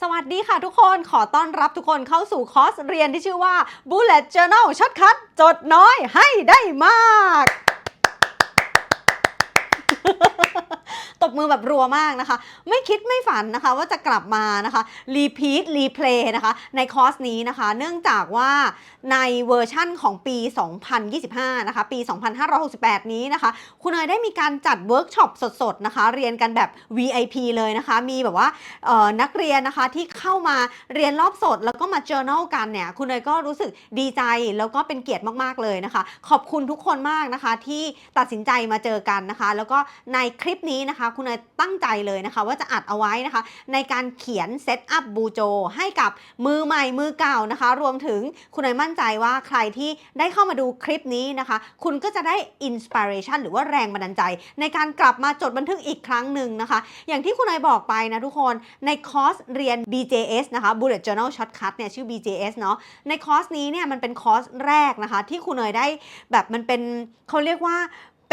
สวัสดีค่ะทุกคนขอต้อนรับทุกคนเข้าสู่คอร์สเรียนที่ชื่อว่า Bullet Journal Shortcut จดน้อยให้ได้มาก ตบมือแบบรัวมากนะคะ ไม่คิดไม่ฝันนะคะว่าจะกลับมานะคะรีพีทรีเพลย์นะคะในคอร์สนี้นะคะ เนื่องจากว่าในเวอร์ชั่นของปี 2025 นะคะ ปี 2568 นี้นะคะ คุณเนยได้มีการจัดเวิร์กช็อปสดๆนะคะ เรียนกันแบบ VIP เลยนะคะ มีแบบว่านักเรียนนะคะที่เข้ามาเรียนรอบสดแล้วก็มา journal กันเนี่ย คุณเนยก็รู้สึกดีใจแล้วก็เป็นเกียรติมากๆเลยนะคะ ขอบคุณทุกคนมากนะคะที่ตัดสินใจมาเจอกันนะคะ แล้วก็ในคลิปนี้นะคะคุณเนยตั้งใจเลยนะคะว่าจะอัดเอาไว้นะคะ ในการเขียนเซตอัพบูโจให้กับมือใหม่มือเก่านะคะ รวมถึงคุณเนยมั่นใจว่าใครที่ได้เข้ามาดูคลิปนี้นะคะ คุณก็จะได้อินสปิเรชันหรือว่าแรงบันดาลใจ ในการกลับมาจดบันทึกอีกครั้งหนึ่งนะคะ อย่างที่คุณเนยบอกไปนะทุกคนในคอร์สเรียน BJS นะคะ Bullet Journal Shortcut เนี่ยชื่อ BJS เนาะในคอร์สนี้เนี่ยมันเป็นคอร์สแรกนะคะ ที่คุณเนยได้แบบมันเป็นเขาเรียกว่า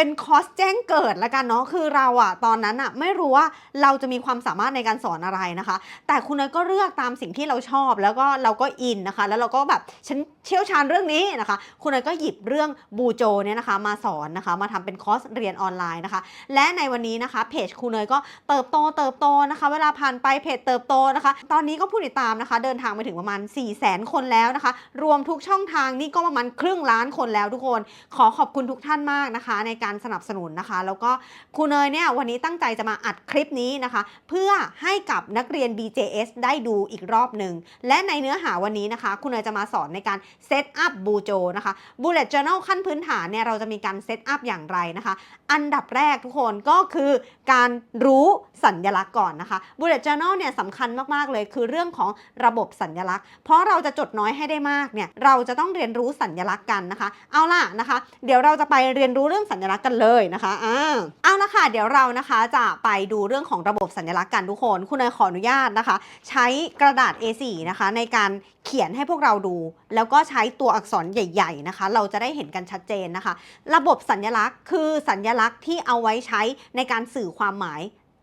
เป็นคอร์สแจ้งเกิดล้วกันเนาะคือเราอะตอนนั้นอะไม่รู้ว่าเราจะมีความสามารถในการสอนอะไรนะคะ แต่คุณเนยก็เลือกตามสิ่งที่เราชอบ แล้วก็เราก็อินนะคะ แล้วเราก็แบบฉันเชี่ยวชาญเรื่องนี้นะคะ คุณเนยก็หยิบเรื่องบูโจเนี่ยนะคะ มาสอนนะคะ มาทำเป็นคอร์สเรียนออนไลน์นะคะ และในวันนี้นะคะเพจคุณเนยก็เติบโตเติบโตนะคะ เวลาผ่านไปเพจเติบโตนะคะ ตอนนี้ก็ผู้ติดตามนะคะ เดินทางไปถึงประมาณ 4 0 0 0 0 0 คนแล้วนะคะ รวมทุกช่องทางนี่ก็ประมาณครึ่งล้านคนแล้วทุกคน ขอขอบคุณทุกท่านมากนะคะ ในการสนับสนุนนะคะ แล้วก็ครูเนยเนี่ยวันนี้ตั้งใจจะมาอัดคลิปนี้นะคะ เพื่อให้กับนักเรียน BJS ได้ดูอีกรอบหนึ่ง และในเนื้อหาวันนี้นะคะคุณเนยจะมาสอนในการเซตอัพบูโจนะคะ Bullet Journal ขั้นพื้นฐานเนี่ยเราจะมีการเซตอัพอย่างไรนะคะ อันดับแรกทุกคนก็คือการรู้สัญญลักษณ์ก่อนนะคะ Bullet Journal เนี่ยสำคัญมาก ๆ เลยคือเรื่องของระบบสัญญลักษณ์ เพราะเราจะจดน้อยให้ได้มากเนี่ยเราจะต้องเรียนรู้สัญญลักษณ์กันนะคะ เอาล่ะนะคะ เดี๋ยวเราจะไปเรียนรู้เรื่องสัญลักษณ์กันเลยนะคะอ่าเอาละค่ะ เดี๋ยวเรานะคะจะไปดูเรื่องของระบบสัญลักษณ์กันทุกคน คุณเนยขออนุญาตนะคะ ใช้กระดาษ A4 นะคะ ในการเขียนให้พวกเราดู แล้วก็ใช้ตัวอักษรใหญ่ ๆนะคะ เราจะได้เห็นกันชัดเจนนะคะ ระบบสัญลักษณ์คือสัญลักษณ์ที่เอาไว้ใช้ในการสื่อความหมาย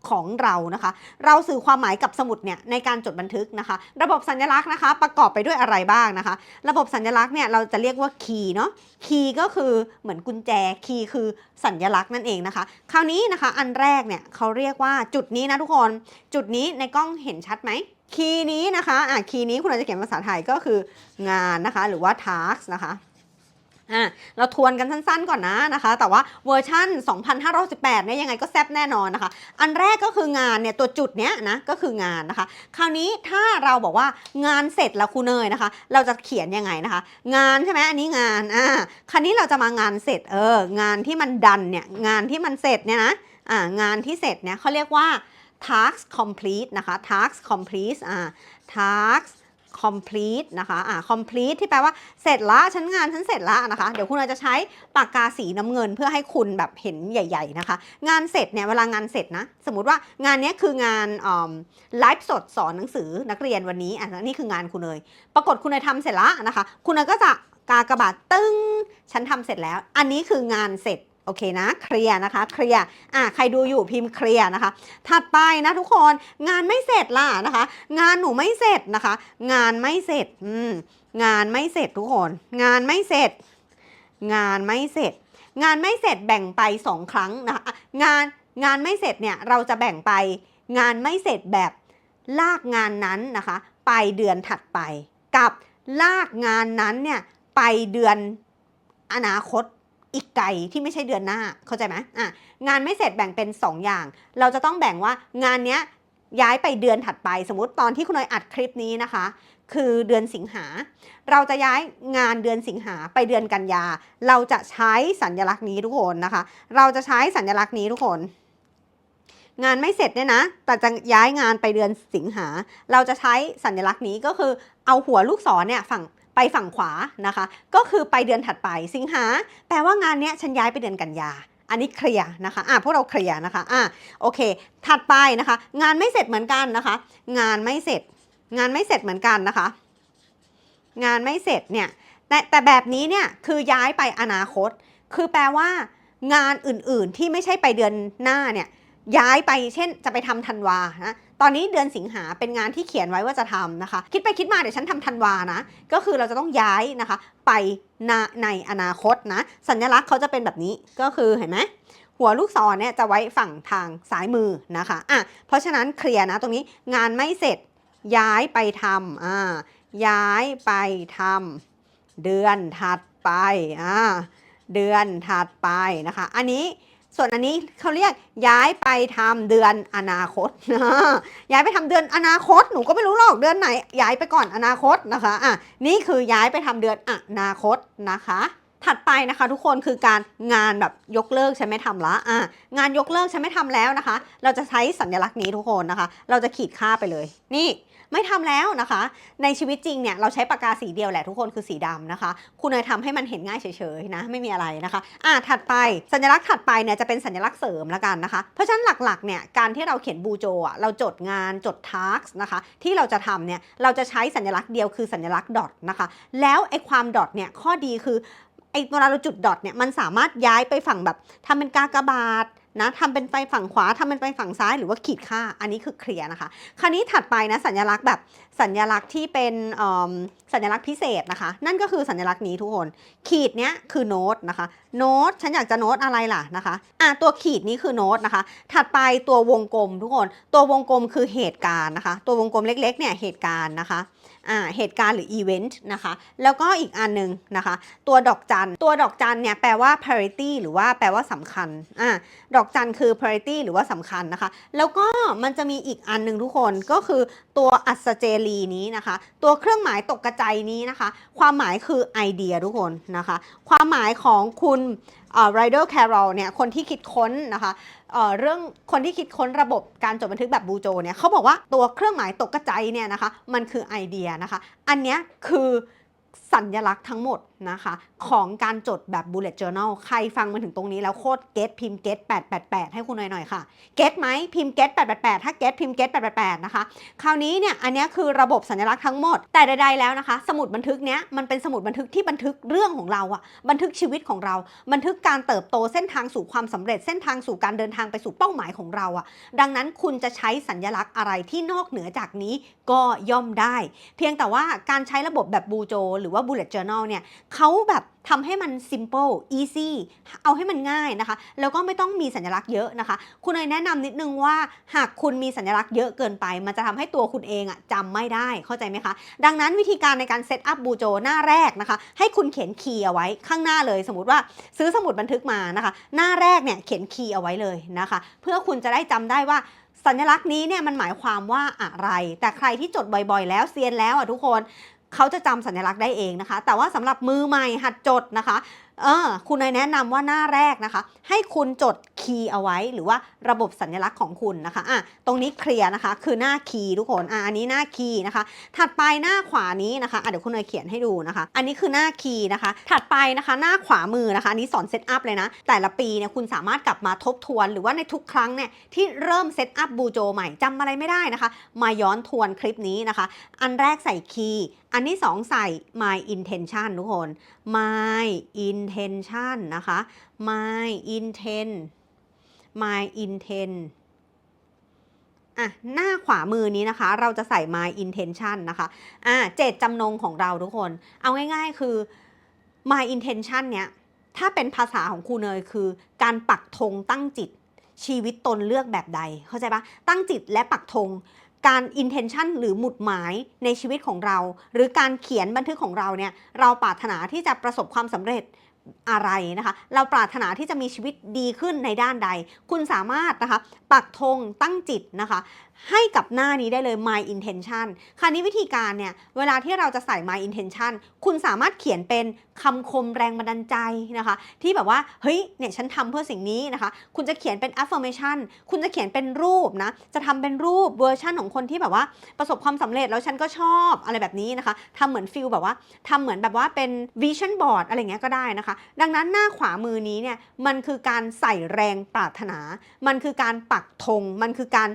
ของเรานะคะ เราสื่อความหมายกับสมุดเนี่ยในการจดบันทึกนะคะ ระบบสัญลักษณ์นะคะ ประกอบไปด้วยอะไรบ้างนะคะ ระบบสัญลักษณ์เนี่ยเราจะเรียกว่าคีย์เนาะคีย์ก็คือเหมือนกุญแจคีย์คือสัญลักษณ์นั่นเองนะคะ คราวนี้นะคะอันแรกเนี่ยเขาเรียกว่าจุดนี้นะทุกคน จุดนี้ในกล้องเห็นชัดไหมคีย์นี้นะคะอะคีย์นี้คุณอาจจะเขียนภาษาไทยก็คืองานนะคะ หรือว่า task นะคะ อะเราทวนกันสั้นๆก่อนนะนะคะ แต่ว่าเวอร์ชัน2518เนี่ยยังไงก็แซบแน่นอนนะคะ อันแรกก็คืองานเนี่ยตัวจุดเนี้ยนะก็คืองานนะคะ คราวนี้ถ้าเราบอกว่างานเสร็จแล้วครูเนยนะคะ เราจะเขียนยังไงนะคะ งานใช่ไหมอันนี้งานอ่าคราวนี้เราจะมางานเสร็จเอองานที่มันดันเนี่ยงานที่มันเสร็จเนี่ยนะอ่างานที่เสร็จเนี่ยเขาเรียกว่า task complete นะคะ task complete อ่า task complete นะคะอ่า complete ที่แปลว่าเสร็จละฉันงานฉันเสร็จละนะคะ เดี๋ยวคุณอาจจะใช้ปากกาสีน้ำเงินเพื่อให้คุณแบบเห็นใหญ่ ๆนะคะ งานเสร็จเนี่ยเวลางานเสร็จนะ สมมติว่างานนี้คืองานไลฟ์สดสอนหนังสือนักเรียนวันนี้อะนี่คืองานคุณเนยปรากฏคุณเนยทำเสร็จละนะคะ คุณเนยก็จะกากระบาดตึ้งฉันทำเสร็จแล้ว อันนี้คืองานเสร็จ โอเคนะเคลียร์นะคะเคลียร์อะใครดูอยู่พิมพ์เคลียร์นะคะ ถัดไปนะทุกคนงานไม่เสร็จล่ะนะคะ งานหนูไม่เสร็จนะคะ งานไม่เสร็จอืมงานไม่เสร็จทุกคน งานไม่เสร็จ งานไม่เสร็จ งานไม่เสร็จแบ่งไปสองครั้งนะคะงานงานไม่เสร็จเนี่ยเราจะแบ่งไป งานไม่เสร็จแบบลากงานนั้นนะคะ ไปเดือนถัดไป กับลากงานนั้นเนี่ยไปเดือนอนาคต อีกไกลที่ไม่ใช่เดือนหน้าเข้าใจไหมอะงานไม่เสร็จแบ่งเป็น 2 อย่าง เราจะต้องแบ่งว่างานเนี้ยย้ายไปเดือนถัดไป สมมติตอนที่คุณนอยอัดคลิปนี้นะคะ คือเดือนสิงหา เราจะย้ายงานเดือนสิงหาไปเดือนกันยา เราจะใช้สัญลักษณ์นี้ทุกคนนะคะ เราจะใช้สัญลักษณ์นี้ทุกคน งานไม่เสร็จเนี่ยนะ แต่จะย้ายงานไปเดือนสิงหา เราจะใช้สัญลักษณ์นี้ก็คือเอาหัวลูกศรเนี่ยฝั่ง ไปฝั่งขวานะคะ ก็คือไปเดือนถัดไปสิงหา แปลว่างานเนี้ยฉันย้ายไปเดือนกันยา อันนี้เคลียร์นะคะ อะพวกเราเคลียร์นะคะ อะโอเค ถัดไปนะคะ งานไม่เสร็จเหมือนกันนะคะ งานไม่เสร็จ งานไม่เสร็จเหมือนกันนะคะ งานไม่เสร็จเนี่ย แต่แต่แบบนี้เนี่ยคือย้ายไปอนาคต คือแปลว่างานอื่นๆที่ไม่ใช่ไปเดือนหน้าเนี่ยย้ายไปเช่นจะไปทำธันวานะ ตอนนี้เดือนสิงหาเป็นงานที่เขียนไว้ว่าจะทำนะคะ คิดไปคิดมาเดี๋ยวฉันทำธันวานะ ก็คือเราจะต้องย้ายนะคะ ไปในอนาคตนะ สัญลักษณ์เขาจะเป็นแบบนี้ก็คือเห็นไหมหัวลูกศรเนี่ยจะไว้ฝั่งทางซ้ายมือนะคะอะเพราะฉะนั้นเคลียร์นะตรงนี้งานไม่เสร็จย้ายไปทำอ่าย้ายไปทำเดือนถัดไปอ่าเดือนถัดไปนะคะ อันนี้ ส่วนอันนี้เขาเรียกย้ายไปทำเดือนอนาคตนะย้ายไปทำเดือนอนาคต หนูก็ไม่รู้หรอกเดือนไหน ย้ายไปก่อนอนาคตนะคะอะนี่คือย้ายไปทำเดือนอนาคตนะคะ ถัดไปนะคะ ทุกคนคือการงานแบบยกเลิกฉันไม่ทำละอะงานยกเลิกฉันไม่ทำแล้วนะคะ เราจะใช้สัญลักษณ์นี้ทุกคนนะคะ เราจะขีดค่าไปเลย นี่ ไม่ทำแล้วนะคะ ในชีวิตจริงเนี่ยเราใช้ปากกาสีเดียวแหละทุกคนคือสีดำนะคะ คุณเนยทำให้มันเห็นง่ายเฉยๆนะไม่มีอะไรนะคะอะถัดไปสัญลักษณ์ถัดไปเนี่ยจะเป็นสัญลักษณ์เสริมล้วกันนะคะ เพราะฉะนั้นหลักๆเนี่ยการที่เราเขียนบูโจอะเราจดงานจดทาร์กนะคะ ที่เราจะทำเนี่ยเราจะใช้สัญลักษณ์เดียวคือสัญลักษณ์ดอทนะคะ แล้วไอ้ความดอทเนี่ยข้อดีคือไอ้เวลาเราจุดดอทเนี่ยมันสามารถย้ายไปฝั่งแบบทำเป็นกากบาท นะทำเป็นไปฝั่งขวาทำเป็นไปฝั่งซ้ายหรือว่าขีดค่า อันนี้คือเคลียร์นะคะ คราวนี้ถัดไปนะสัญลักษณ์แบบสัญลักษณ์ที่เป็นสัญลักษณ์พิเศษนะคะ นั่นก็คือสัญลักษณ์นี้ทุกคน ขีดเนี้ยคือโน้ตนะคะ โน้ตฉันอยากจะโน้ตอะไรล่ะนะคะอะตัวขีดนี้คือโน้ตนะคะ ถัดไปตัววงกลมทุกคน ตัววงกลมคือเหตุการณ์นะคะ ตัววงกลมเล็กๆเนี่ยเหตุการณ์นะคะอ่าเหตุการณ์หรืออีเวนต์นะคะ แล้วก็อีกอันหนึงนะคะ ตัวดอกจัน ตัวดอกจันเนี่ยแปลว่า parity หรือว่าแปลว่าสำคัญอ่าดอกจันคือ parity หรือว่าสำคัญนะคะ แล้วก็มันจะมีอีกอันหนึ่งทุกคนก็คือตัวอัศเจรีนี้นะคะ ตัวเครื่องหมายตกกระจายนี้นะคะ ความหมายคือไอเดียทุกคนนะคะ ความหมายของคุณไรเดอร์แครอลเนี่ยคนที่คิดค้นนะคะเเรื่องคนที่คิดค้นระบบการจดบันทึกแบบบูโจเนี่ยเขาบอกว่าตัวเครื่องหมายตกกระจายเนี่ยนะคะมันคือไอเดียนะคะ อันนี้คือ สัญลักษณ์ทั้งหมดนะคะ ของการจดแบบ bullet journal ใครฟังมาถึงตรงนี้แล้วโคตรเก็ตพิมพ์เก็ต888 ให้คุณหน่อยหน่อยค่ะ เก็ตไหมพิมพ์เก็ต888 ถ้าเก็ตพิมพ์เก็ต888 นะคะ คราวนี้เนี่ยอันนี้คือระบบสัญลักษณ์ทั้งหมด แต่ใดๆแล้วนะคะ สมุดบันทึกเนี้ยมันเป็นสมุดบันทึกที่บันทึกเรื่องของเราอะบันทึกชีวิตของเรา บันทึกการเติบโตเส้นทางสู่ความสำเร็จเส้นทางสู่การเดินทางไปสู่เป้าหมายของเราอะดังนั้นคุณจะใช้สัญลักษณ์อะไรที่นอกเหนือจากนี้ก็ย่อมได้ เพียงแต่ว่าการใช้ระบบแบบบูโจหรือรือว่า bullet journal เนี่ยเขาแบบทำให้มัน simple easy เอาให้มันง่ายนะคะ แล้วก็ไม่ต้องมีสัญลักษณ์เยอะนะคะ คุณเนยแนะนำนิดนึงว่าหากคุณมีสัญลักษณ์เยอะเกินไป มันจะทำให้ตัวคุณเองอะจำไม่ได้เข้าใจไหมคะ ดังนั้นวิธีการในการเซตอัพบูโจหน้าแรกนะคะ ให้คุณเขียนคีย์เอาไว้ข้างหน้าเลย สมมติว่าซื้อสมุดบันทึกมานะคะ หน้าแรกเนี่ยเขียนคีย์เอาไว้เลยนะคะ เพื่อคุณจะได้จำได้ว่าสัญลักษณ์นี้เนี่ยมันหมายความว่าอะไร แต่ใครที่จดบ่อยๆ แล้วเซียนแล้วอะทุกคน เขาจะจำสัญลักษณ์ได้เองนะคะ แต่ว่าสำหรับมือใหม่หัดจดนะคะ เออคุณนายแนะนำว่าหน้าแรกนะคะ ให้คุณจดคีย์เอาไว้หรือว่าระบบสัญลักษณ์ของคุณนะคะอะตรงนี้เคลียร์นะคะ คือหน้าคีย์ทุกคนอะอันนี้หน้าคีย์นะคะ ถัดไปหน้าขวานี้นะคะอะเดี๋ยวคุณนายเขียนให้ดูนะคะ อันนี้คือหน้าคีย์นะคะ ถัดไปนะคะ หน้าขวามือนะคะอันนี้สอนเซตอัพเลยนะ แต่ละปีเนี่ยคุณสามารถกลับมาทบทวน หรือว่าในทุกครั้งเนี่ยที่เริ่มเซตอัพบูโจใหม่จำอะไรไม่ได้นะคะ มาย้อนทวนคลิปนี้นะคะ อันแรกใส่คีย์อันที่สองใส่ my intention ทุกคน my in intention นะคะ my intent my intent อะหน้าขวามือนี้นะคะ เราจะใส่ my intention นะคะอะเจตจำนงของเราทุกคน เอาง่ายๆคือ my intention เนี้ยถ้าเป็นภาษาของครูเนยคือ การปักธงตั้งจิตชีวิตตนเลือกแบบใด เข้าใจปะตั้งจิตและปักธงการ intention หรือหมุดหมายในชีวิตของเรา หรือการเขียนบันทึกของเราเนี่ย เราปรารถนาที่จะประสบความสำเร็จ อะไรนะคะ เราปรารถนาที่จะมีชีวิตดีขึ้นในด้านใด คุณสามารถนะคะ ปักธงตั้งจิตนะคะ ให้กับหน้านี้ได้เลย my intention คราวนี้วิธีการเนี่ย เวลาที่เราจะใส่ my intention คุณสามารถเขียนเป็นคำคมแรงบันดาลใจนะคะ ที่แบบว่า เฮ้ย เนี่ย ฉันทำเพื่อสิ่งนี้นะคะ คุณจะเขียนเป็น affirmation คุณจะเขียนเป็นรูปนะ จะทำเป็นรูปเวอร์ชั่นของคนที่แบบว่า ประสบความสำเร็จแล้วฉันก็ชอบอะไรแบบนี้นะคะทำเหมือนฟิลแบบว่าทำเหมือนแบบว่าเป็น vision board อะไรเงี้ยก็ได้นะคะ ดังนั้นหน้าขวามือนี้เนี่ย มันคือการใส่แรงปรารถนา มันคือการปักธง มันคือการ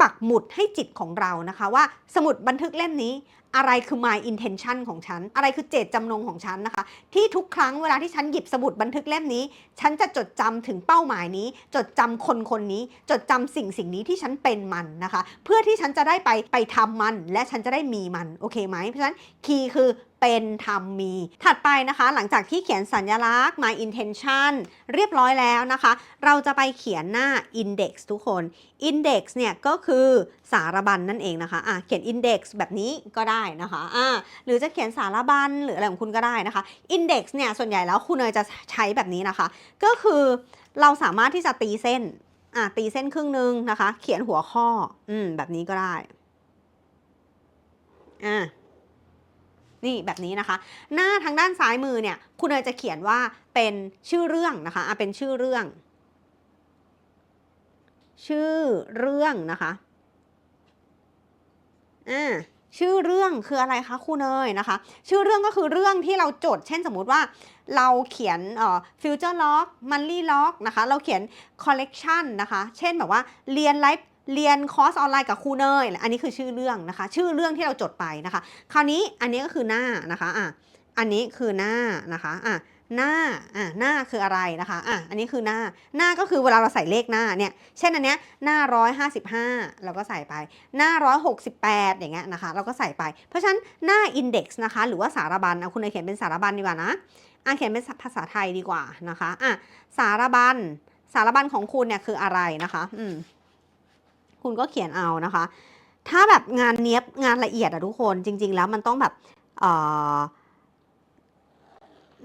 ปักหมุดให้จิตของเรานะคะว่าสมุดบันทึกเล่มนี้อะไรคือ my intention ของฉัน อะไรคือเจตจำนงของฉันนะคะ ที่ทุกครั้งเวลาที่ฉันหยิบสมุดบันทึกเล่มนี้ ฉันจะจดจำถึงเป้าหมายนี้ จดจำคนคนนี้ จดจำสิ่งสิ่งนี้ที่ฉันเป็นมันนะคะ เพื่อที่ฉันจะได้ไปไปทำมัน และฉันจะได้มีมัน โอเคไหมเพราะฉะนั้นคีย์คือ เป็นทำมี ถัดไปนะคะ หลังจากที่เขียนสัญลักษณ์ my intention เรียบร้อยแล้วนะคะ เราจะไปเขียนหน้า index ทุกคน index เนี่ยก็คือสารบัญนั่นเองนะคะอะเขียน index แบบนี้ก็ได้นะคะอะหรือจะเขียนสารบัญหรืออะไรของคุณก็ได้นะคะ index เนี่ยส่วนใหญ่แล้วคุณเนยจะใช้แบบนี้นะคะ ก็คือเราสามารถที่จะตีเส้นอะตีเส้นครึ่งหนึงนะคะ เขียนหัวข้ออืมแบบนี้ก็ได้อะ นี่แบบนี้นะคะ หน้าทางด้านซ้ายมือเนี่ยคุณเนยจะเขียนว่าเป็นชื่อเรื่องนะคะอะเป็นชื่อเรื่อง ชื่อเรื่องนะคะอ่าชื่อเรื่องคืออะไรคะครูเนยนะคะ ชื่อเรื่องก็คือเรื่องที่เราจด เช่นสมมุติว่าเราเขียนเอ่อ future log monthly log นะคะ เราเขียน collection นะคะ เช่นแบบว่าเรียนไลฟ์ เรียนคอร์สออนไลน์กับครูเนยอันนี้คือชื่อเรื่องนะคะ ชื่อเรื่องที่เราจดไปนะคะ คราวนี้อันนี้ก็คือหน้านะคะอะอันนี้คือหน้านะคะอะหน้าอะหน้าคืออะไรนะคะอะอันนี้คือหน้าหน้าก็คือเวลาเราใส่เลขหน้าเนี่ยเช่นอันเนี้ยหน้า155เราก็ใส่ไป หน้า168อย่างเงี้ยนะคะ เราก็ใส่ไป เพราะฉะนั้นหน้า index นะคะ หรือว่าสารบัญเอาคุณนายเขียนเป็นสารบัญดีกว่านะอะเขียนเป็นภาษาไทยดีกว่านะคะอะสารบัญสารบัญของคุณเนี่ยคืออะไรนะคะ อืม คุณก็เขียนเอานะคะ ถ้าแบบงานเนี้ยบงานละเอียดอะทุกคนจริง ๆ แล้วมันต้องแบบ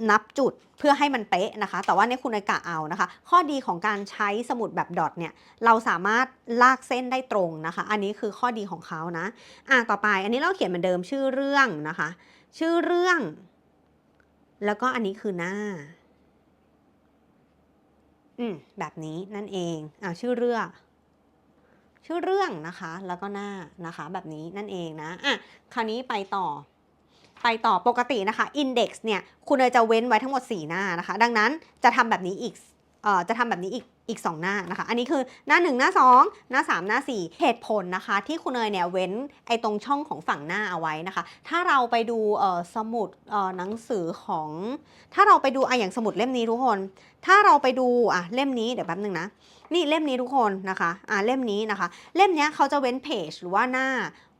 นับจุดเพื่อให้มันเป๊ะนะคะ แต่ว่าเนี่ยคุณนากะเอานะคะ ข้อดีของการใช้สมุดแบบดอทเนี่ย เราสามารถลากเส้นได้ตรงนะคะ อันนี้คือข้อดีของเขานะ อะต่อไป อันนี้เราเขียนเหมือนเดิมชื่อเรื่องนะคะ ชื่อเรื่อง แล้วก็อันนี้คือหน้า อืมแบบนี้นั่นเอง อะชื่อเรื่อง ชื่อเรื่องนะคะ แล้วก็หน้านะคะ แบบนี้นั่นเองนะอะคราวนี้ไปต่อ ไปต่อปกตินะคะ index เนี่ย คุณเนยจะเว้นไว้ทั้งหมด 4 หน้านะคะ ดังนั้นจะทำแบบนี้อีกเอ่อจะทำแบบนี้อีก อีก 2 หน้านะคะ อันนี้คือหน้า 1 หน้า 2 หน้า 3 หน้า 4 เหตุผลนะคะ ที่คุณเนยเนี่ยเว้นไอ้ตรงช่องของฝั่งหน้าเอาไว้นะคะ ถ้าเราไปดูสมุดหนังสือของ ถ้าเราไปดูอะอย่างสมุดเล่มนี้ทุกคน ถ้าเราไปดูอะเล่มนี้เดี๋ยวแป๊บนึงนะนี่เล่มนี้ทุกคนนะคะอ่าเล่มนี้นะคะ เล่มเนี้ยเขาจะเว้นเพจหรือว่าหน้า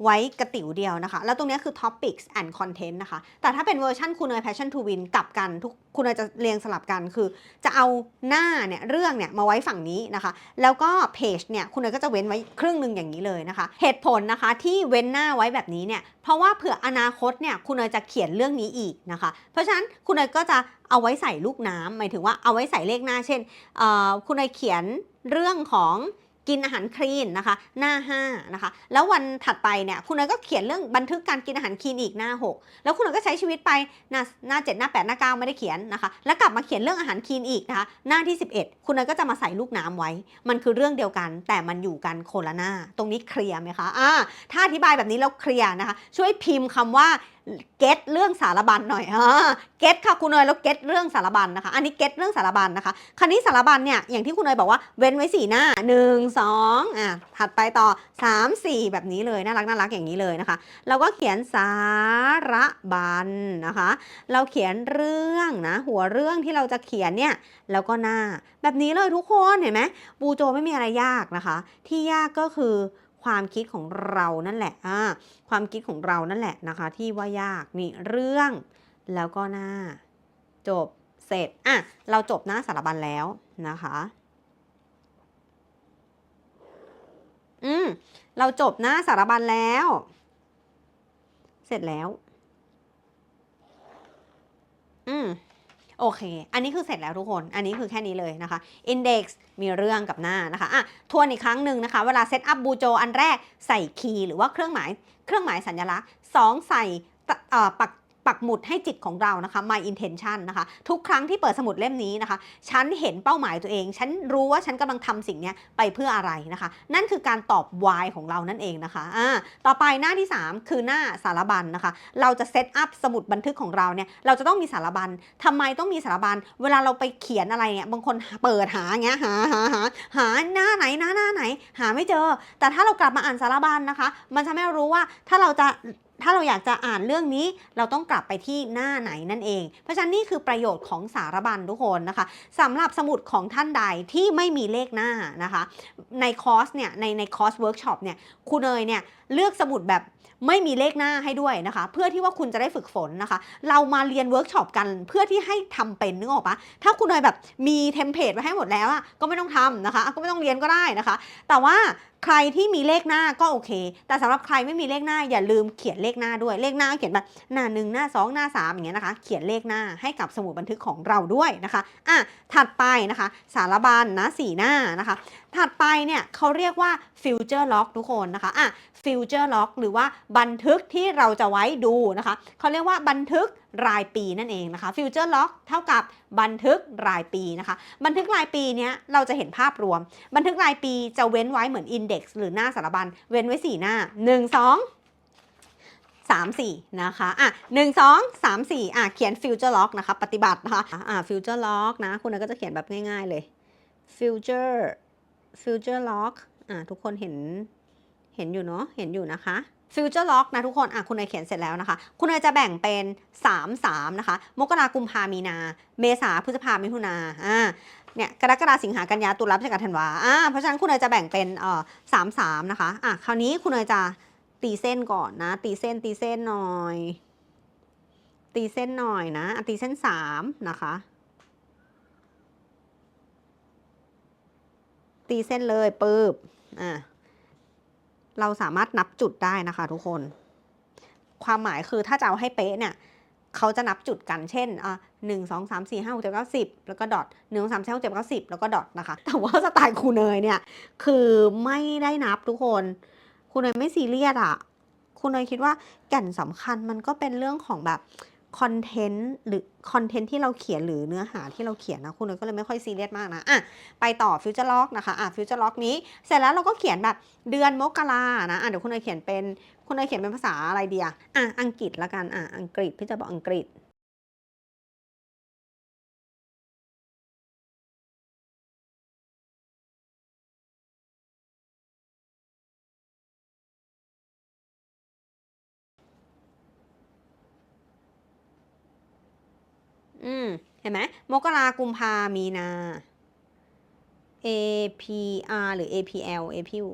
ไว้กระติ๋วเดียวนะคะ แล้วตรงเนี้ยคือ topics and content นะคะ แต่ถ้าเป็นเวอร์ชันคุณเนย passion to win กลับกันทุกคุณเนยจะเรียงสลับกันคือ จะเอาหน้าเนี่ยเรื่องเนี่ยมาไว้ฝั่งนี้นะคะ แล้วก็เพจเนี่ยคุณเนยก็จะเว้นไว้ครึ่งหนึ่งอย่างนี้เลยนะคะ เหตุผลนะคะที่เว้นหน้าไว้แบบนี้เนี่ยเพราะว่าเผื่ออนาคตเนี่ยคุณเนยจะเขียนเรื่องนี้อีกนะคะ เพราะฉะนั้นคุณเนยก็จะเอาไว้ใส่ลูกน้ำหมายถึงว่าเอาไว้ใส่เลขหน้า เช่นเอ่อคุณเนยเขียนเรื่องของ กินอาหารคลีนนะคะ หน้า5นะคะ แล้ววันถัดไปเนี่ยคุณเนยก็เขียนเรื่องบันทึกการกินอาหารคลีนอีกหน้า 6 แล้วคุณเนยก็ใช้ชีวิตไปหน้าหน้า7หน้า8หน้า9ไม่ได้เขียนนะคะ แล้วกลับมาเขียนเรื่องอาหารคลีนอีกนะคะหน้าที่ 11 คุณเนยก็จะมาใส่ลูกน้ำไว้ มันคือเรื่องเดียวกัน แต่มันอยู่กันคนละหน้า ตรงนี้เคลียร์ไหมคะอ่าถ้าอธิบายแบบนี้แล้วเคลียร์นะคะ ช่วยพิมพ์คำว่าเก็ตเรื่องสารบัญหน่อยอ่าเก็ตค่ะคุณเนยแล้วเก็ตเรื่องสารบัญนะคะ อันนี้เก็ตเรื่องสารบัญนะคะคันนี้สารบัญเนี่ยอย่างที่คุณเนยบอกว่าเว้นไว้สี่หน้า 1 2อะถัดไปต่อ 3 4 แบบนี้เลยน่ารักน่ารักอย่างนี้เลยนะคะ เราก็เขียนสารบัญนะคะ เราเขียนเรื่องนะหัวเรื่องที่เราจะเขียนเนี่ยแล้วก็หน้า แบบนี้เลยทุกคนเห็นไหมบูโจไม่มีอะไรยากนะคะ ที่ยากก็คือ ความคิดของเรานั่นแหละอ่าความคิดของเรานั่นแหละนะคะ ที่ว่ายากนี่เรื่องแล้วก็หน้า จบเสร็จอะเราจบหน้าสารบัญแล้วนะคะอืมเราจบหน้าสารบัญแล้ว เสร็จแล้ว อืม โอเค อันนี้คือเสร็จแล้วทุกคน อันนี้คือแค่นี้เลยนะคะ index มีเรื่องกับหน้านะคะ อะ ทวนอีกครั้งหนึ่งนะคะ เวลาเซตอัพบูโจอันแรกใส่คีย์หรือว่าเครื่องหมาย เครื่องหมายสัญลักษณ์ 2 ใส่ตะเอ่อปาก ปักหมุดให้จิตของเรานะคะ my intention นะคะ ทุกครั้งที่เปิดสมุดเล่มนี้นะคะ ฉันเห็นเป้าหมายตัวเอง ฉันรู้ว่าฉันกำลังทำสิ่งนี้ไปเพื่ออะไรนะคะ นั่นคือการตอบ why ของเรานั่นเองนะคะอ่าต่อไปหน้าที่ 3 คือหน้าสารบัญนะคะ เราจะเซตอัพสมุดบันทึกของเราเนี่ย เราจะต้องมีสารบัญทำไมต้องมีสารบัญ เวลาเราไปเขียนอะไรเนี่ย บางคนเปิดหาเงี้ยหาหาหาหาหน้าไหนหน้าหน้าไหน หาไม่เจอ แต่ถ้าเรากลับมาอ่านสารบัญนะคะ มันจะไม่รู้ว่าถ้าเราจะ ถ้าเราอยากจะอ่านเรื่องนี้เราต้องกลับไปที่หน้าไหนนั่นเอง เพราะฉะนั้นนี่คือประโยชน์ของสารบัญทุกคนนะคะสำหรับสมุดของท่านใดที่ไม่มีเลขหน้านะคะ ในคอร์สเนี่ยในในคอร์สเวิร์กช็อปเนี่ยครูเนยเนี่ย เลือกสมุดแบบไม่มีเลขหน้าให้ด้วยนะคะ เพื่อที่ว่าคุณจะได้ฝึกฝนนะคะ เรามาเรียนเวิร์กช็อปกันเพื่อที่ให้ทำเป็นนึกออกปะถ้าคุณเนยแบบมีเทมเพลตไว้ให้หมดแล้วอะก็ไม่ต้องทำนะคะ ก็ไม่ต้องเรียนก็ได้นะคะ แต่ว่าใครที่มีเลขหน้าก็โอเค แต่สำหรับใครไม่มีเลขหน้าอย่าลืมเขียนเลขหน้าด้วยเลขหน้าเขียนแบบหน้าหนึ่งหน้าสองหน้าสามอย่างเงี้ยนะคะ เขียนเลขหน้าให้กับสมุดบันทึกของเราด้วยนะคะอะถัดไปนะคะ สารบัญนะสี่หน้านะคะ ถัดไปเนี่ยเขาเรียกว่า future log ทุกคนนะคะอะ future log หรือว่าบันทึกที่เราจะไว้ดูนะคะเขาเรียกว่าบันทึกรายปีนั่นเองนะคะ future log เท่ากับบันทึกรายปีนะคะ บันทึกรายปีเนี้ยเราจะเห็นภาพรวม บันทึกรายปีจะเว้นไว้เหมือน index หรือหน้าสารบัญเว้นไว้ 4 หน้า 1 2 3 4 นะคะ อะ 1 2 3 4 อะ เขียน future log นะคะ ปฏิบัตินะคะ อะ future log นะ คุณก็จะเขียนแบบง่ายๆเลย future future log อะ ทุกคนเห็น เห็นอยู่เนาะเห็นอยู่นะคะ future log นะทุกคน อะ คุณนายเขียนเสร็จแล้วนะคะ คุณนายจะแบ่งเป็น 3 3 นะคะ มกรากุมภามีนา เมษาพฤษภามิถุนา อ่า เนี่ย กรกฎาสิงหากันยาตุลาพฤศจิกาธันวา อ่า เพราะฉะนั้นคุณนายจะแบ่งเป็น เอ่อสามสามนะคะ อะ คราวนี้คุณนายจะตีเส้นก่อนนะ ตีเส้น ตีเส้นหน่อย ตีเส้นหน่อยนะอะตีเส้นสามนะคะ ตีเส้นเลยปึ๊บ อะ เราสามารถนับจุดได้นะคะทุกคน ความหมายคือถ้าจะเอาให้เป๊ะเนี่ยเขาจะนับจุดกันเช่นอะหนึ่งสองสามสี่ห้าหกเจ็ดเก้าสิบแล้วก็ดอทหนึ่งสองสามสี่ห้าหกเจ็ดเก้าสิบแล้วก็ดอทนะคะ แต่ว่าสไตล์ครูเนยเนี่ย คือไม่ได้นับทุกคนครูเนยไม่ซีเรียสอะครูเนยคิดว่าแก่นสำคัญมันก็เป็นเรื่องของแบบ คอนเทนต์หรือคอนเทนต์ที่เราเขียนหรือเนื้อหาที่เราเขียนนะคุณเนยก็เลยไม่ค่อยซีเรียสมากนะอะไปต่อฟิวเจอร์ล็อกนะคะอะฟิวเจอร์ล็อกนี้เสร็จแล้วเราก็เขียนแบบเดือนมกรานะอะเดี๋ยวคุณเนยเขียนเป็นคุณเนยเขียนเป็นภาษาอะไรเดียอะอังกฤษละกันอะอังกฤษพี่จะบอกอังกฤษ อืม เห็นไหมมกรากุมภามีนา APR หรือ APL APU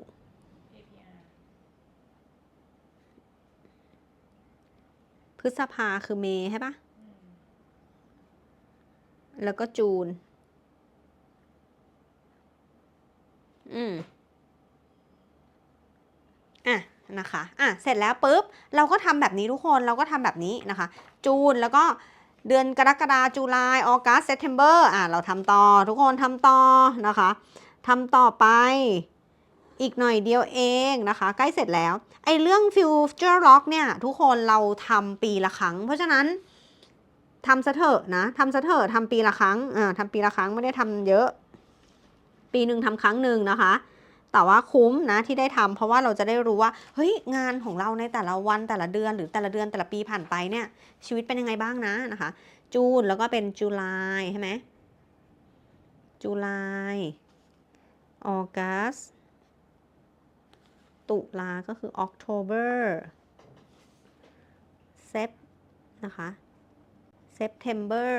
พฤษภาคือเมย์ใช่ปะแล้วก็จูน อืม อะ นะคะ อะ เสร็จแล้วปุ๊บ เราก็ทำแบบนี้ทุกคน เราก็ทำแบบนี้นะคะ จูนแล้วก็ เดือนกรกฎาจุลายออกัสเซปเทมเบอร์อะเราทำต่อทุกคนทำต่อนะคะทำต่อไปอีกหน่อยเดียวเองนะคะ ใกล้เสร็จแล้ว ไอ้เรื่อง Future Rock เนี่ย ทุกคนเราทำปีละครั้ง เพราะฉะนั้นทำซะเถอะนะทำซะเถอะทำปีละครั้งอ่าทำปีละครั้งไม่ได้ทำเยอะ ปีหนึ่งทำครั้งหนึ่งนะคะ แต่ว่าคุ้มนะที่ได้ทำเพราะว่าเราจะได้รู้ว่าเฮ้ยงานของเราในแต่ละวันแต่ละเดือน หรือแต่ละเดือนแต่ละปีผ่านไปเนี่ยชีวิตเป็นยังไงบ้างนะนะคะจูนแล้วก็เป็นจุลายใช่ไหมจุลายออกัสตุลาก็คือ October Sep นะคะ September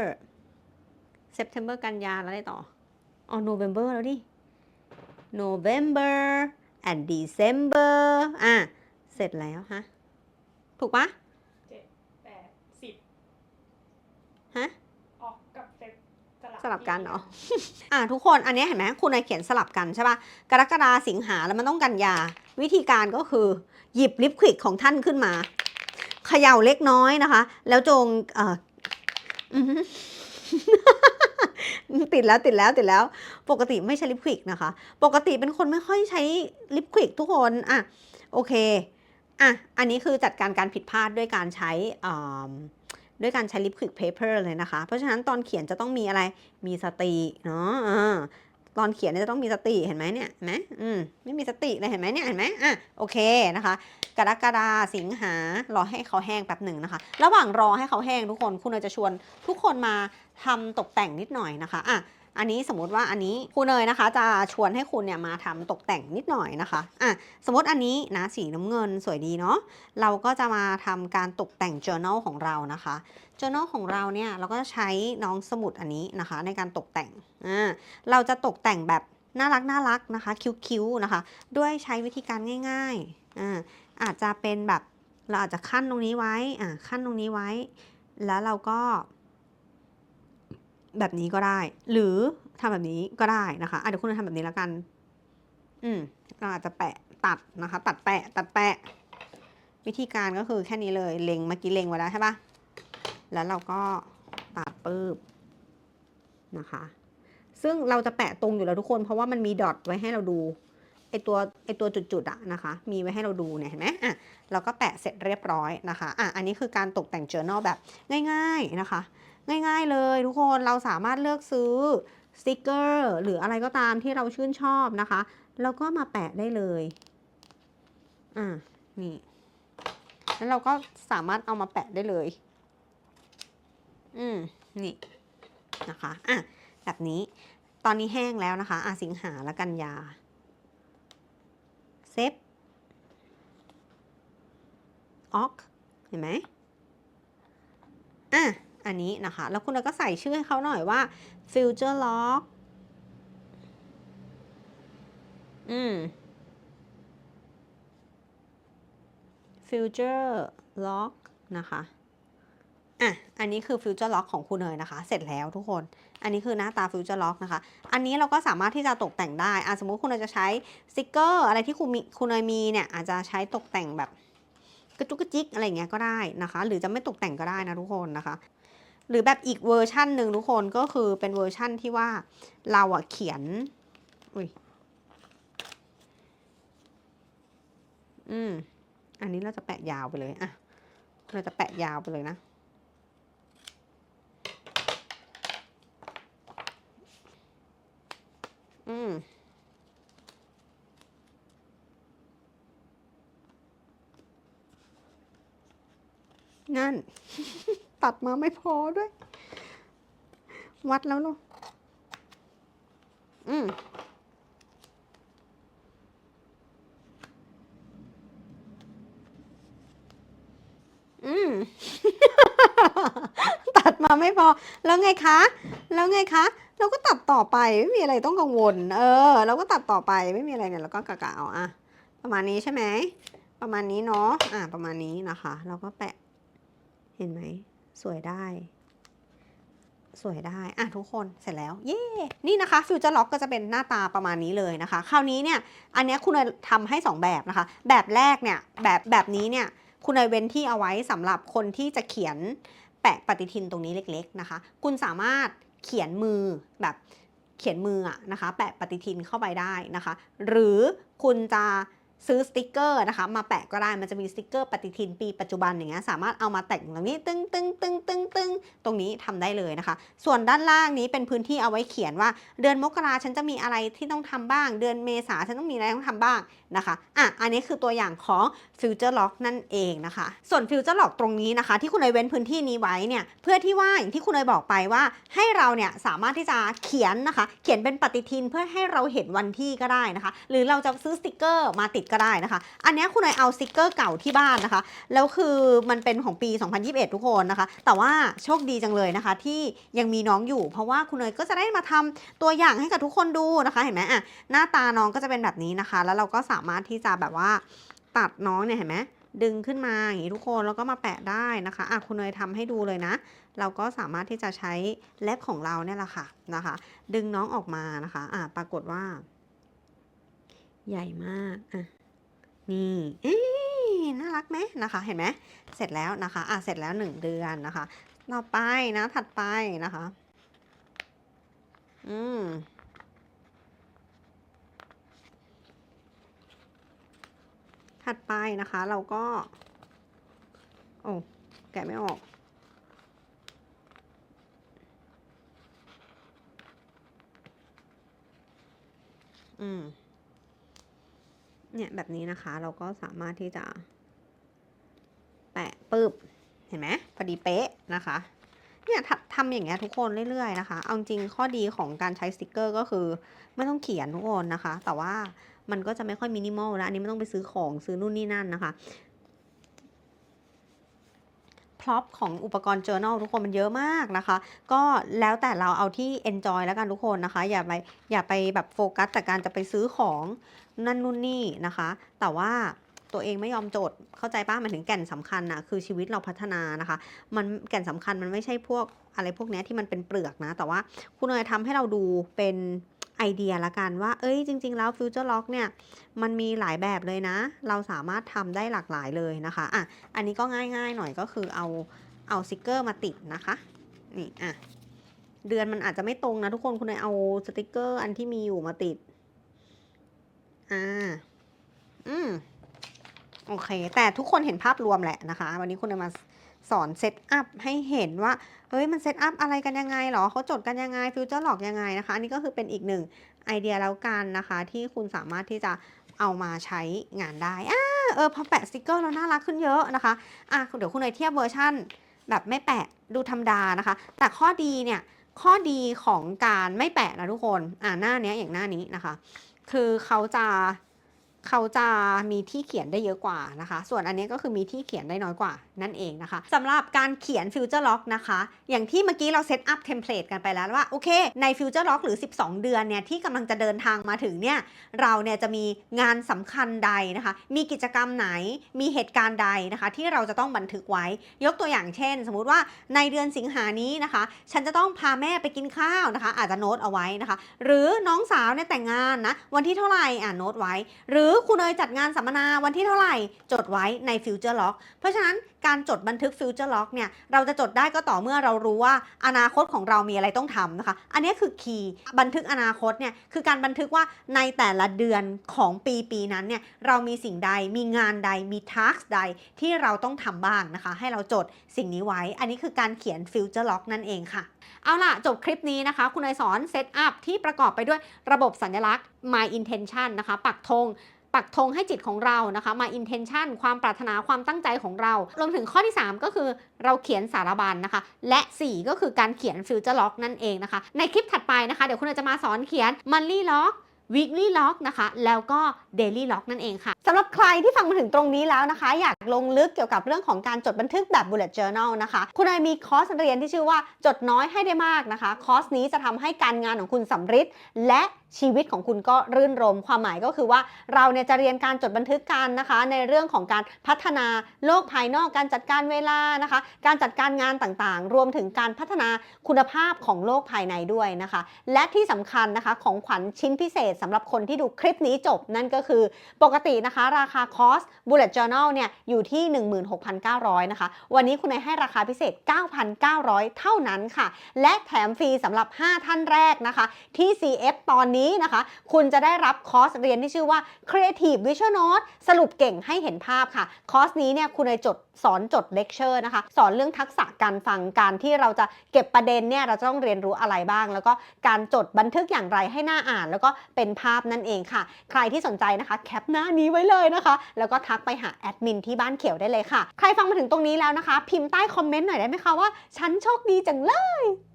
September กันยาแล้วอะไรต่ออ๋อ November แล้วดิ November and December อะ เสร็จแล้วฮะ ถูกปะเจ็ดแปดสิบฮะ ออกกับเซตสลับสลับกันเหรอที่อะทุกคนอันเนี้ยเห็นไหมคุณนายเขียนสลับกันใช่ปะกรกฎาสิงหาแล้วมันต้องกันยา วิธีการก็คือ หยิบลิปควิกของท่านขึ้นมาเขย่าเล็กน้อยนะคะ แล้วจงเอ่ออื้อหือ ติดแล้วติดแล้วติดแล้ว ปกติไม่ใช้ลิปควิกนะคะ ปกติเป็นคนไม่ค่อยใช้ลิปควิกทุกคนอะโอเคอะอันนี้คือจัดการการผิดพลาดด้วยการใช้อ่าด้วยการใช้ liquid paper เลยนะคะ เพราะฉะนั้นตอนเขียนจะต้องมีอะไรมีสติเนาะตอนเขียนจะต้องมีสติเห็นไหมเนี่ยเห็นไหมอืมไม่มีสติเลยเห็นไหมเนี่ยเห็นไหมอะโอเคนะคะ กรกฎาสิงหารอให้เขาแห้งแป๊บหนึ่งนะคะ ระหว่างรอให้เขาแห้งทุกคนคุณจะชวนทุกคนมา ทำตกแต่งนิดหน่อยนะคะอะอันนี้สมมติว่าอันนี้คุณเนยนะคะ จะชวนให้คุณเนี่ยมาทำตกแต่งนิดหน่อยนะคะอะสมมติอันนี้นะสีน้ำเงินสวยดีเนาะเราก็จะมาทำการตกแต่ง journal ของเรานะคะ journal ของเราเนี่ยเราก็จะใช้น้องสมุดอันนี้นะคะ ในการตกแต่งอ่าเราจะตกแต่งแบบน่ารักน่ารักนะคะคิ้วๆนะคะ ด้วยใช้วิธีการง่ายๆอ่าอาจจะเป็นแบบเราอาจจะขั้นตรงนี้ไว้อ่าขั้นตรงนี้ไว้ แล้วเราก็ แบบนี้ก็ได้ หรือทำแบบนี้ก็ได้นะคะอะเดี๋ยวคุณจะทำแบบนี้แล้วกัน อืมเราอาจจะแปะตัดนะคะ ตัดแปะ ตัดแปะ วิธีการก็คือแค่นี้เลยเล็งเมื่อกี้เล็งไว้แล้วใช่ปะแล้วเราก็ตัดปืบนะคะ ซึ่งเราจะแปะตรงอยู่แล้วทุกคน เพราะว่ามันมีดอทไว้ให้เราดูไอตัวไอตัวจุดๆอะนะคะ มีไว้ให้เราดูเนี่ยเห็นไหมอะเราก็แปะเสร็จเรียบร้อยนะคะอะอันนี้คือการตกแต่ง journal แบบง่าย ๆนะคะ ง่าย ๆ เลยทุกคนเราสามารถเลือกซื้อสติกเกอร์หรืออะไรก็ตามที่เราชื่นชอบนะคะ แล้วก็มาแปะได้เลย อ่านี่ แล้วเราก็สามารถเอามาแปะได้เลย อืม นี่นะคะ อะ แบบนี้ ตอนนี้แห้งแล้วนะคะ อะสิงหาและกันยา เซฟออก เห็นไหมอะ อันนี้นะคะ แล้วคุณก็ใส่ชื่อให้เขาหน่อยว่า future lock อืม future lock นะคะอะ อันนี้คือ future lock ของคุณเนยนะคะ เสร็จแล้วทุกคน อันนี้คือหน้าตา future lock นะคะ อันนี้เราก็สามารถที่จะตกแต่งได้อะสมมุติคุณเนยจะใช้สติกเกอร์อะไรที่คุณมีคุณเนยมีเนี่ยอาจจะใช้ตกแต่งแบบกระจุกกระจิกอะไรเงี้ยก็ได้นะคะ หรือจะไม่ตกแต่งก็ได้นะทุกคนนะคะ หรือแบบอีกเวอร์ชั่นหนึ่งทุกคนก็คือเป็นเวอร์ชั่นที่ว่าเราอะเขียน อุ้ย อืม อันนี้เราจะแปะยาวไปเลยอะเราจะแปะยาวไปเลยนะ อืมนั่น ตัดมาไม่พอด้วย วัดแล้วเหรออืมอืม ตัดมาไม่พอ แล้วไงคะ แล้วไงคะ เราก็ตัดต่อไปไม่มีอะไรต้องกังวล เออ เราก็ตัดต่อไปไม่มีอะไรเนี่ยเราก็กะกะเอาอะประมาณนี้ใช่ไหม ประมาณนี้เนาะ อะประมาณนี้นะคะ เราก็แปะ เห็นไหม สวยได้ สวยได้ อะทุกคนเสร็จแล้ว เย้ นี่นะคะฟิวเจอร์ล็อกก็จะเป็นหน้าตาประมาณนี้เลยนะคะ คราวนี้เนี่ย อันนี้คุณเนยทำให้ 2 แบบนะคะ แบบแรกเนี่ย แบบแบบนี้เนี่ย คุณเนยเว้นที่เอาไว้สำหรับคนที่จะเขียนแปะปฏิทินตรงนี้เล็ก ๆนะคะ คุณสามารถเขียนมือแบบเขียนมืออะนะคะ แปะปฏิทินเข้าไปได้นะคะ หรือคุณจะ ซื้อสติกเกอร์นะคะมาแปะก็ได้มันจะมีสติกเกอร์ปฏิทินปีปัจจุบันอย่างเงี้ยสามารถเอามาแต่งตรงนี้ตึ้งตึ้งตึ้งตึ้งตึ้งตรงนี้ทำได้เลยนะคะ ส่วนด้านล่างนี้เป็นพื้นที่เอาไว้เขียนว่า เดือนมกราฉันจะมีอะไรที่ต้องทำบ้าง เดือนเมษาฉันต้องมีอะไรต้องทำบ้างนะคะอะอันนี้คือตัวอย่างของ Future Lock นั่นเองนะคะ ส่วน Future Lock ตรงนี้นะคะ ที่คุณเนยเว้นพื้นที่นี้ไว้เนี่ยเพื่อที่ว่าอย่างที่คุณเนยบอกไปว่า ให้เราเนี่ยสามารถที่จะเขียนนะคะ เขียนเป็นปฏิทินเพื่อให้เราเห็นวันที่ก็ได้นะคะ หรือเราจะซื้อสติกเกอร์มาติดก็ได้นะคะ อันนี้คุณเนยเอาสติกเกอร์เก่าที่บ้านนะคะ แล้วคือมันเป็นของปี 2021 ทุกคนนะคะ แต่ว่าโชคดีจังเลยนะคะ ที่ยังมีน้องอยู่ เพราะว่าคุณเนยก็จะได้มาทำตัวอย่างให้กับทุกคนดูนะคะ เห็นไหมอะหน้าตาน้องก็จะเป็นแบบนี้นะคะ แล้วเราก็สามารถที่จะแบบว่าตัดน้องเนี่ยเห็นไหมดึงขึ้นมาอย่างนี้ทุกคนแล้วก็มาแปะได้นะคะอะคุณเนยทำให้ดูเลยนะ เราก็สามารถที่จะใช้เล็บของเราเนี่ยแหละค่ะนะคะ ดึงน้องออกมานะคะอะปรากฏว่า ใหญ่มากอะ นี่น่ารักไหมนะคะ เห็นไหมเสร็จแล้วนะคะ อะเสร็จแล้วหนึ่งเดือนนะคะ ต่อไปนะถัดไปนะคะ อืมถถัดไปนะคะเราก็ โอ้แกะไม่ออกอืม เนี่ยแบบนี้นะคะ เราก็สามารถที่จะ แปะปึ๊บ เห็นไหมพอดีเป๊ะนะคะ เนี่ยทำอย่างเงี้ยทุกคนเรื่อยๆนะคะ เอาจริงข้อดีของการใช้สติกเกอร์ก็คือ ไม่ต้องเขียนทุกคนนะคะ แต่ว่ามันก็จะไม่ค่อยมินิมอลแล้วอันนี้ไม่ต้องไปซื้อของซื้อนู่นนี่นั่นนะคะ พร็อพของอุปกรณ์ journal ทุกคนมันเยอะมากนะคะ ก็แล้วแต่เราเอาที่ enjoy แล้วกันทุกคนนะคะ อย่าไปอย่าไปแบบโฟกัสแต่การจะไปซื้อของนั่นนู่นนี่นะคะ แต่ว่าตัวเองไม่ยอมจดเข้าใจป้ะมันถึงแก่นสำคัญนะคือชีวิตเราพัฒนานะคะ มันแก่นสำคัญมันไม่ใช่พวกอะไรพวกนี้ที่มันเป็นเปลือกนะ แต่ว่าคุณเนยทำให้เราดูเป็น ไอเดียละกันว่า เอ้ยจริง ๆ แล้ว Future Lock เนี่ยมันมีหลายแบบเลยนะ เราสามารถทำได้หลากหลายเลยนะคะอะอันนี้ก็ง่ายๆหน่อยก็คือเอาเอาสติกเกอร์มาติดนะคะนี่อะเดือนมันอาจจะไม่ตรงนะทุกคนคุณเนยเอาสติกเกอร์อันที่มีอยู่มาติดอ่าอืมโอเค แต่ทุกคนเห็นภาพรวมแหละนะคะ วันนี้คุณเนยมา สอนเซตอัพให้เห็นว่า เฮ้ย มันเซตอัพอะไรกันยังไงหรอเขาจดกันยังไงฟิวเจอร์หลอกยังไงนะคะ อันนี้ก็คือเป็นอีกหนึ่งไอเดียแล้วกันนะคะ ที่คุณสามารถที่จะเอามาใช้งานได้อ่าเออพอแปะสติกเกอร์แล้วน่ารักขึ้นเยอะนะคะอะเดี๋ยวคุณเนยเทียบเวอร์ชั่น แบบไม่แปะดูธรรมดานะคะ แต่ข้อดีเนี่ยข้อดีของการไม่แปะนะทุกคนอ่าหน้านี้อย่างหน้านี้นะคะ คือเขาจะ เขาจะมีที่เขียนได้เยอะกว่านะคะ ส่วนอันนี้ก็คือมีที่เขียนได้น้อยกว่านั่นเองนะคะสำหรับการเขียน Future Lock นะคะ อย่างที่เมื่อกี้เราเซตอัพเทมเพลตกันไปแล้วว่า โอเคใน Future Lock หรือ 12 เดือนเนี่ยที่กำลังจะเดินทางมาถึงเนี่ยเราเนี่ยจะมีงานสำคัญใดนะคะ มีกิจกรรมไหนมีเหตุการณ์ใดนะคะ ที่เราจะต้องบันทึกไว้ ยกตัวอย่างเช่น สมมุติว่าในเดือนสิงหานี้นะคะ ฉันจะต้องพาแม่ไปกินข้าวนะคะ อาจจะโน้ตเอาไว้นะคะ หรือน้องสาวเนี่ยแต่งงานนะวันที่เท่าไหร่อ่าโน้ตไว้ หรือือคุณเอยจัดงานสัมมนาวันที่เท่าไหร่ จดไว้ใน Future Lock เพราะฉะนั้นการจดบันทึก Future Lock เนี่ยเราจะจดได้ก็ต่อเมื่อเรารู้ว่าอนาคตของเรามีอะไรต้องทำนะคะ อันนี้คือคีย์บันทึกอนาคตเนี่ยคือการบันทึกว่าในแต่ละเดือนของปีปีนั้นเนี่ยเรามีสิ่งใดมีงานใดมีทักใดที่เราต้องทำบ้างนะคะ ให้เราจดสิ่งนี้ไว้ อันนี้คือการเขียน Future Lock นั่นเองค่ะเอาล่ะ จบคลิปนี้นะคะ คุณนายสอนเซตอัพที่ประกอบไปด้วยระบบสัญลักษณ์ My Intention นะคะ ปักธง ปักธงให้จิตของเรานะคะมา Intention ความปรารถนาความตั้งใจของเรา รวมถึงข้อที่ 3 ก็คือเราเขียนสารบัญนะคะ และ 4 ก็คือการเขียน Future Lock นั่นเองนะคะ ในคลิปถัดไปนะคะ เดี๋ยวคุณนาจะมาสอนเขียน Monthly Lock weekly lock นะคะ แล้วก็ daily lock นั่นเองค่ะสำหรับใครที่ฟังมาถึงตรงนี้แล้วนะคะ อยาก ลงลึกเกี่ยวกับเรื่องของการจดบันทึกแบบ bullet journal นะคะ คุณนายมีคอร์สเรียนที่ชื่อว่าจดน้อยให้ได้มากนะคะ คอร์สนี้จะทำให้การงานของคุณสำเร็จและชีวิตของคุณก็รื่นรม ความหมายก็คือว่าเราเนี่ยจะเรียนการจดบันทึกกันนะคะ ในเรื่องของการพัฒนาโลกภายนอกการจัดการเวลานะคะ การจัดการงานต่างๆ รวมถึงการพัฒนาคุณภาพของโลกภายในด้วยนะคะ และที่สำคัญนะคะของขวัญชิ้นพิเศษสำหรับคนที่ดูคลิปนี้จบนั่นก็คือ ปกตินะคะ ราคาคอร์ส Bullet Journal เนี่ยอยูู่่ที่ 16,900นะคะ วันนี้คุณนายให้ราคาพิเศษ 9,900 เท่านั้นค่ะ และแถมฟรีสำหรับ 5 ท่านแรกนะคะ ที่ CF ตอนนี้นะคะ คุณจะได้รับคอร์สเรียนที่ชื่อว่า Creative Visual Note สรุปเก่งให้เห็นภาพค่ะ คอร์สนี้เนี่ยคุณนายจดสอนจดเลคเชอร์นะคะ สอนเรื่องทักษะการฟังการที่เราจะเก็บประเด็นเนี่ยเราจะต้องเรียนรู้อะไรบ้าง แล้วก็การจดบันทึกอย่างไรให้หน่าอ่าน แล้วก็เป็นภาพนั่นเองค่ะ ใครที่สนใจนะคะแคปหน้านี้ไว้เลยนะคะ แล้วก็ทักไปหาแอดมินที่บ้านานเขียวได้เลยค่ะ ใครฟังมาถึงตรงนี้แล้วนะคะ พิมพ์ใต้คอมเมนต์หน่อยได้ไหมคะว่า ฉันโชคดีจังเลย